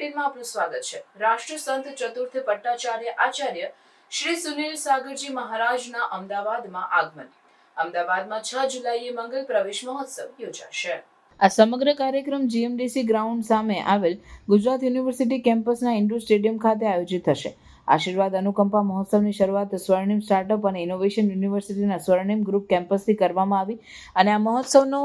બુલેટિનમાં આપનું સ્વાગત છે. રાષ્ટ્ર સંત ચતુર્થ પટ્ટાચાર્ય આચાર્ય શ્રી સુનિલ સાગરજી મહારાજના અમદાવાદમાં આગમન. અમદાવાદમાં છ જુલાઈએ મંગલ પ્રવેશ મહોત્સવ યોજાશે. આ સમગ્ર કાર્યક્રમ જીએમડીસી ગ્રાઉન્ડ સામે આવેલ ગુજરાત યુનિવર્સિટી કેમ્પસના ઇન્ડોર સ્ટેડિયમ ખાતે આયોજિત થશે. આશીર્વાદ અનુકંપા મહોત્સવની શરૂઆત સ્વર્ણિમ સ્ટાર્ટઅપ અને ઇનોવેશન યુનિવર્સિટીના સ્વર્ણિમ ગ્રુપ કેમ્પસથી કરવામાં આવી અને આ મહોત્સવનો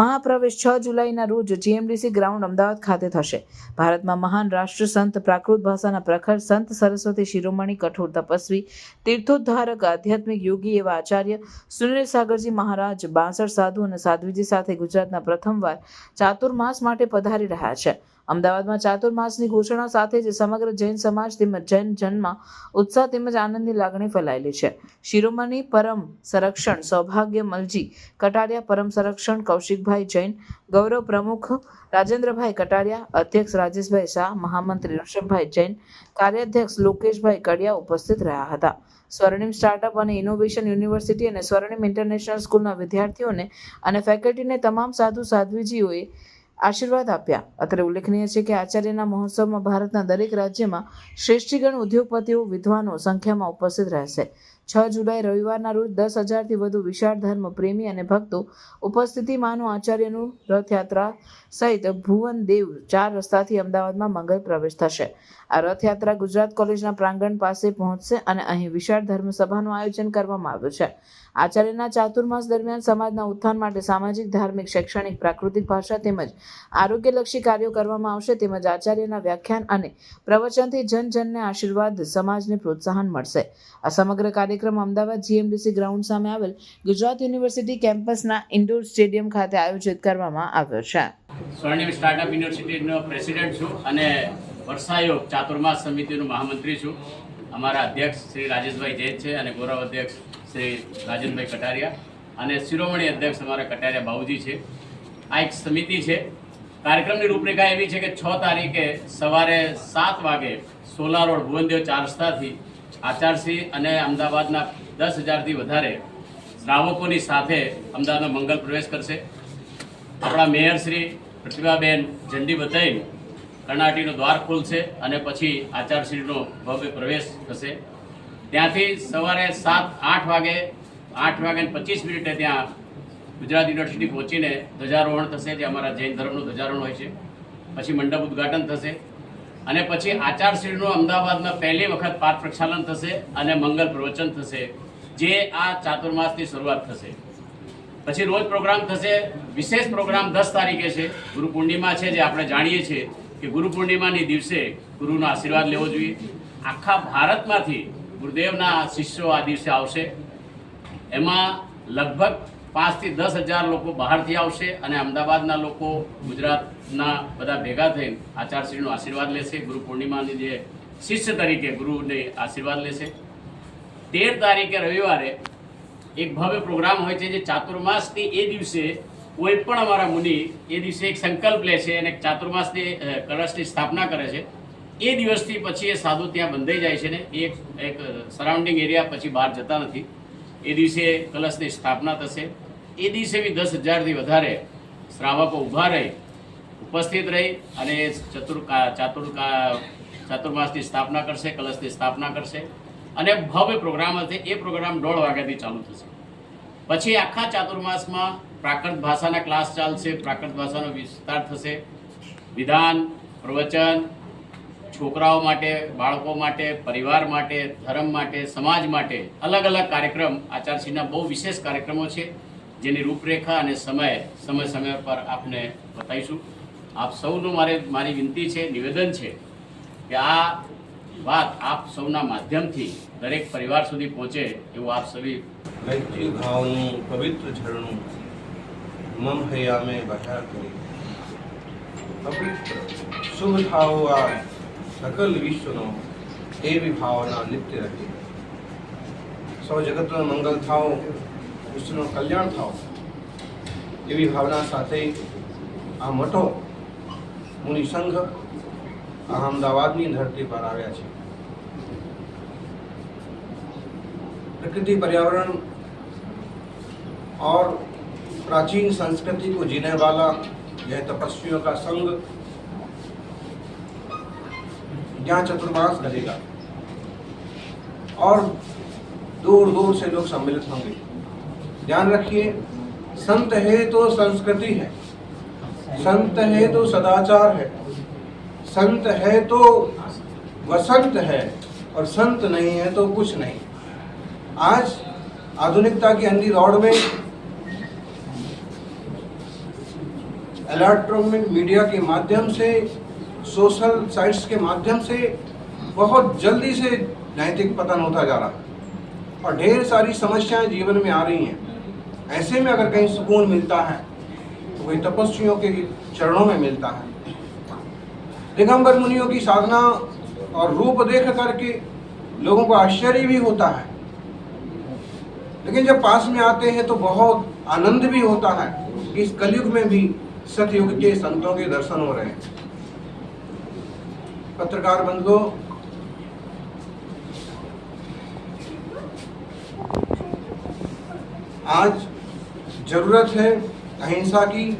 મહાપ્રવેશ છ જુલાઈના રોજ જીએમડીસી ગ્રાઉન્ડ અમદાવાદ ખાતે થશે. ભારતમાં મહાન રાષ્ટ્ર સંત, પ્રાકૃત ભાષાના પ્રખર સંત સરસ્વતી શિરોમણી, કઠોર તપસ્વી, તીર્થોદ્ધારક, આધ્યાત્મિક યોગી એવા આચાર્ય સુનિલ સાગરજી મહારાજ બાસઠ સાધુ અને સાધ્વીજી સાથે ગુજરાતના પ્રથમવાર ચાતુર્માસ માટે પધારી રહ્યા છે. અમદાવાદમાં ચાતુર્માસની ઘોષણા સાથે જ સમગ્ર જૈન સમાજ તેમજ જૈન જનમાં ઉત્સાહ તેમજ આનંદની લાગણી ફેલાયેલી છે. શિરોમણી પરમ સંરક્ષણ સૌભાગ્ય મલજી કટારિયા પરમ સંરક્ષણ કૌશિકભાઈ જૈન, ગૌરવ પ્રમુખ રાજેન્દ્રભાઈ કટારિયા, અધ્યક્ષ રાજેશભાઈ શાહ, મહામંત્રી ઋષભભાઈ જૈન, કાર્યાધ્યક્ષ લોકેશભાઈ કડિયા ઉપસ્થિત રહ્યા હતા. સ્વર્ણિમ સ્ટાર્ટઅપ અને ઇનોવેશન યુનિવર્સિટી અને સ્વર્ણિમ ઇન્ટરનેશનલ સ્કૂલના વિદ્યાર્થીઓને અને ફેકલ્ટીને તમામ સાધુ સાધ્વીજીઓએ આશીર્વાદ આપ્યા. અત્રે ઉલ્લેખનીય છે કે આચાર્યના મહોત્સવમાં ભારતના દરેક રાજ્યમાં શ્રેષ્ઠીગણ ઉદ્યોગપતિઓ, વિદ્વાનો સંખ્યામાં ઉપસ્થિત રહેશે. છ જુલાઈ રવિવારના રોજ દસ હજારથી વધુ વિશાળ ધર્મ પ્રેમી અને ભક્તો ઉપસ્થિતિમાં આચાર્યનું રથયાત્રા સહિત ભુવન દેવ ચાર રસ્તાથી અમદાવાદમાં મંગલ પ્રવેશ થશે. આ રથયાત્રા ગુજરાત કોલેજના પ્રાંગણ પાસે પહોંચશે અને અહીં વિશાળ ધર્મસભાનું આયોજન કરવામાં આવ્યું છે. આચાર્યના ચાતુર્માસ દરમિયાન સમાજના ઉત્થાન માટે સામાજિક, ધાર્મિક, શૈક્ષણિક, પ્રાકૃતિક ભાષા તેમજ આરોગ્યલક્ષી કાર્યો કરવામાં આવશે. તેમજ આચાર્યના વ્યાખ્યાન અને પ્રવચનથી જન જનને આશીર્વાદ સમાજને પ્રોત્સાહન મળશે. આ સમગ્ર કાર્યક્રમ અમદાવાદ જીએમડીસી ગ્રાઉન્ડ સામે આવેલ ગુજરાત યુનિવર્સિટી કેમ્પસના ઇન્ડોર સ્ટેડિયમ ખાતે આયોજિત કરવામાં આવ્યો છે. સ્વર્ણિમ સ્ટાર્ટઅપ યુનિવર્સિટીનો પ્રેસિડેન્ટ છું અને વર્ષાયોગ ચાતુર્માસ સમિતિનું મહામંત્રી છું. અમારા અધ્યક્ષ શ્રી રાજેશભાઈ જૈન છે અને ગૌરવ અધ્યક્ષ શ્રી રાજનભાઈ કટારિયા અને શિરોમણી અધ્યક્ષ અમારા કટારિયા બાઉજી છે. આ એક સમિતિ છે. કાર્યક્રમની રૂપરેખા એવી છે કે છ તારીખે સવારે સાત વાગે સોલા રોડ ભુવનદેવ ચાર રસ્તાથી આચારશ્રી અને અમદાવાદના દસ હજારથી વધારે શ્રાવકોની સાથે અમદાવાદનો મંગલ પ્રવેશ કરશે. આપણા મેયરશ્રી પ્રતિભાબેન ઝંડી બતાવી કર્ણાટીનો દ્વાર ખોલશે અને પછી આચારશ્રીનો ભવ્ય પ્રવેશ થશે. ત્યાંથી સવારે સાત, આઠ વાગે આઠ વાગે પચીસ મિનિટે ત્યાં ગુજરાત યુનિવર્સિટી પહોંચીને ધ્વજારોહણ થશે. જે અમારા જૈન ધર્મનું ધ્વજારોહણ હોય છે. પછી મંડપ ઉદ્ઘાટન થશે. અને પછી આચારશ્રીનું અમદાવાદમાં પહેલી વખત પાઠ પ્રક્ષાલન થશે અને મંગલ પ્રવચન થશે, જે આ ચાતુર્માસની શરૂઆત થશે. પછી રોજ પ્રોગ્રામ થશે, વિશેષ પ્રોગ્રામ દસ તારીખે છે. ગુરુ પૂર્ણિમા છે જે આપણે જાણીએ છીએ કે ગુરુ પૂર્ણિમાની દિવસે ગુરુનો આશીર્વાદ લેવો જોઈએ. આખા ભારતમાંથી ગુરુદેવના શિષ્યો આ દિવસે આવશે. એમાં લગભગ પાંચથી દસ હજાર લોકો બહારથી આવશે અને અમદાવાદના લોકો ગુજરાતના બધા ભેગા થઈને આચાર્યશ્રીનો આશીર્વાદ લેશે, ગુરુ પૂર્ણિમાની જે શિષ્ય તરીકે ગુરુને આશીર્વાદ લેશે. તેર તારીખે રવિવારે એક ભવ્ય પ્રોગ્રામ હોય છે જે ચાતુર્માસની એ દિવસે કોઈ પણ અમારા મુનિ એ દિવસે એક સંકલ્પ લે છે અને ચાતુર્માસની કળશની સ્થાપના કરે છે. એ દિવસથી પછી એ સાધુ ત્યાં બંધાઈ જાય છે ને એક એક સરાઉન્ડિંગ એરિયા પછી બહાર જતા નથી. એ દિવસે કલશની સ્થાપના થશે. એ દિવસે બી દસ હજારથી વધારે શ્રાવકો ઊભા રહી, ઉપસ્થિત રહી અને ચતુર્કા ચાતુર્કા ચાતુર ચાતુર્માસની સ્થાપના કરશે, કલશની સ્થાપના કરશે અને ભવ્ય પ્રોગ્રામ હશે. એ પ્રોગ્રામ દોઢ વાગ્યાથી ચાલુ થશે. પછી આખા ચાતુર્માસમાં પ્રાકૃત ભાષાના ક્લાસ ચાલશે, પ્રાકૃત ભાષાનો વિસ્તાર થશે. વિધાન, પ્રવચન, છોકરાઓ માટે, બાળકો માટે, પરિવાર માટે, ધર્મ માટે, સમાજ માટે અલગ અલગ કાર્યક્રમ આચાર્યશ્રીના બહુ વિશેષ કાર્યક્રમો છે. જેની રૂપરેખા અને સમય સમય સમય પર આપને બતાવીશું. આપ સૌનું મારે, મારી વિનંતી છે, નિવેદન છે કે આ વાત આપ સૌના માધ્યમથી દરેક પરિવાર સુધી પહોંચે એવું આપ સભી મૈત્રી ભાવનું પવિત્ર ઝરણું, મમ હૈયામે બહાર કરી. પવિત્ર, શુભ થાઓ આ સકલ વિશ્વનો એવી ભાવના નિત્ય રહે. સૌ જગતનો મંગલ થાઓ. વિશ્વનું કલ્યાણ થાઓ એવી ભાવના સાથે આ મોટો મુનિ સંઘ આ અમદાવાદની ધરતી પર આવ્યા છે प्रकृति पर्यावरण और प्राचीन संस्कृति को जीने वाला यह तपस्वियों का संघ जहाँ चतुर्मास करेगा और दूर दूर से लोग सम्मिलित होंगे ध्यान रखिए, संत है तो संस्कृति है, संत है तो सदाचार है, संत है तो वसंत है और संत नहीं है तो कुछ नहीं। आज आधुनिकता की अंधी दौड़ में इलेक्ट्रॉनिक मीडिया के माध्यम से, सोशल साइट्स के माध्यम से बहुत जल्दी से नैतिक पतन होता जा रहा है और ढेर सारी समस्याएँ जीवन में आ रही हैं। ऐसे में अगर कहीं सुकून मिलता है तो वही तपस्वियों के चरणों में मिलता है। दिगंबर मुनियों की साधना और रूप देख करके लोगों को आश्चर्य भी होता है। लेकिन जब पास में आते हैं तो बहुत आनंद भी होता है कि इस कलयुग में भी सतयुग के संतों के दर्शन हो रहे हैं। पत्रकार बंधुओं, आज ज़रूरत है अहिंसा की,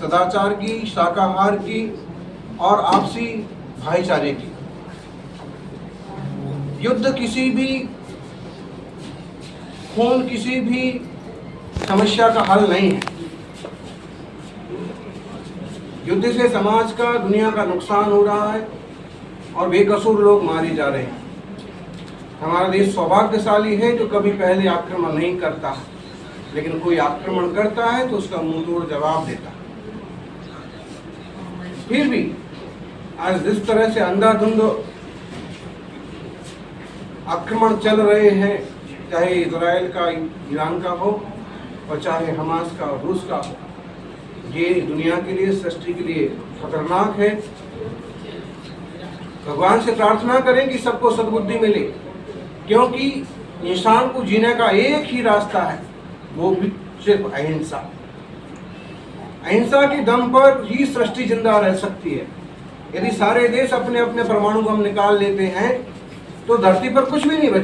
सदाचार की, शाकाहार की और आपसी भाईचारे की। युद्ध किसी भी, खून किसी भी समस्या का हल नहीं है। युद्ध से समाज का, दुनिया का नुकसान हो रहा है और बेकसूर लोग मारे जा रहे हैं। हमारा देश सौभाग्यशाली है जो कभी पहले आक्रमण नहीं करता। लेकिन कोई आक्रमण करता है तो उसका मुँह तोड़ जवाब देता है। फिर भी, आज जिस तरह से अंधाधुंध आक्रमण चल रहे हैं, चाहे इसराइल का, ईरान का हो, और चाहे हमास का रूस का हो, ये दुनिया के लिए, सृष्टि के लिए खतरनाक है। भगवान से प्रार्थना करें कि सबको सद्बुद्धि मिले, क्योंकि इंसान को जीने का एक ही रास्ता है। वो भी सिर्फ अहिंसा अहिंसा के दम पर ही सृष्टि जिंदा रह सकती है यदि सारे देश अपने अपने परमाणु बम निकाल लेते हैं तो धरती पर कुछ भी नहीं बचे